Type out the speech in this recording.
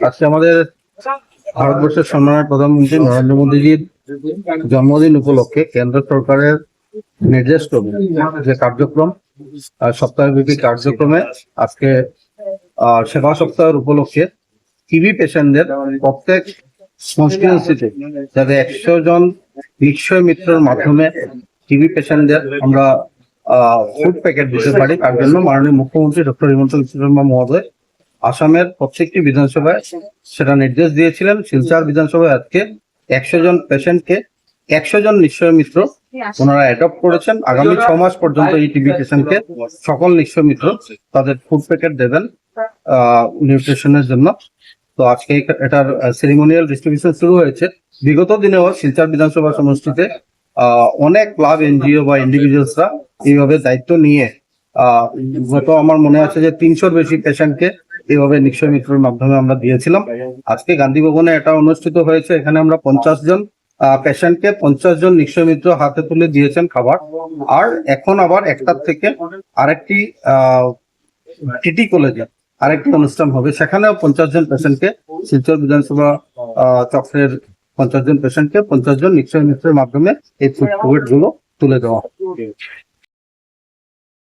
আজকে আমাদের ভারতবর্ষের সম্মানের প্রধানমন্ত্রী নরেন্দ্র মোদীজির জন্মদিন উপলক্ষে কেন্দ্র সরকারের নির্দেশ ক্রমে যে কার্যক্রম সপ্তাহব্যাপী কার্যক্রমে আজকে সেবা সপ্তাহের উপলক্ষে টিবি পেশেন্টদের প্রত্যেক কনস্টিটিউন্সিতে যাতে একশো জন নিশ্চয় মিত্রের মাধ্যমে টিবি পেশেন্টদের আমরা ফুড প্যাকেট দিতে পারি। তার জন্য মাননীয় মুখ্যমন্ত্রী ডক্টর হিমন্ত বিশ্ব শর্মা মহোদয় আসামের প্রত্যেকটি বিধানসভায় সেটা নির্দেশ দিয়েছিলেন। শিলচর বিধানসভায় আজকে একশো জন পেশেন্টকে একশো জন নিশ্চয় মিত্র ওনারা অ্যাডপ্ট করেছেন। আগামী ছ মাস পর্যন্ত এই টিবি পেশেন্টকে সকল নিশ্চয় মিত্র তাদের ফুড প্যাকেট দেবেন নিউট্রিশনের জন্য। তো আজকে এটার সেরিমোনিয়াল ডিস্ট্রিবিউশন শুরু হয়েছে। বিগত দিনেও শিলচর বিধানসভা সমষ্টিতে অনেক ক্লাব এনজিও বা ইন্ডিভিজুয়ালসরা এইভাবে দায়িত্ব নিয়ে গত আমার মনে আছে যে তিনশোর বেশি পেশেন্টকে এইভাবে নিশ্চয় মিত্রের মাধ্যমে আমরা দিয়েছিলাম। আজকে গান্ধী ভবনে এটা অনুষ্ঠিত হয়েছে, এখানে আমরা পঞ্চাশ জন পেশেন্টকে পঞ্চাশ জন নিশ্চয় মিত্র হাতে তুলে দিয়েছেন খাবার। আর এখন আবার একটার থেকে আরেকটি টিটি কলেজে আরেকটি অনুষ্ঠান হবে। সেখানেও পঞ্চাশ জন পেশেন্টকে শিলচর বিধানসভা চক্রের পঞ্চাশ জন পেশেন্টকে পঞ্চাশ জন নিশ্চয় মিত্রের মাধ্যমে এই ফুডগুলো তুলে দেওয়া।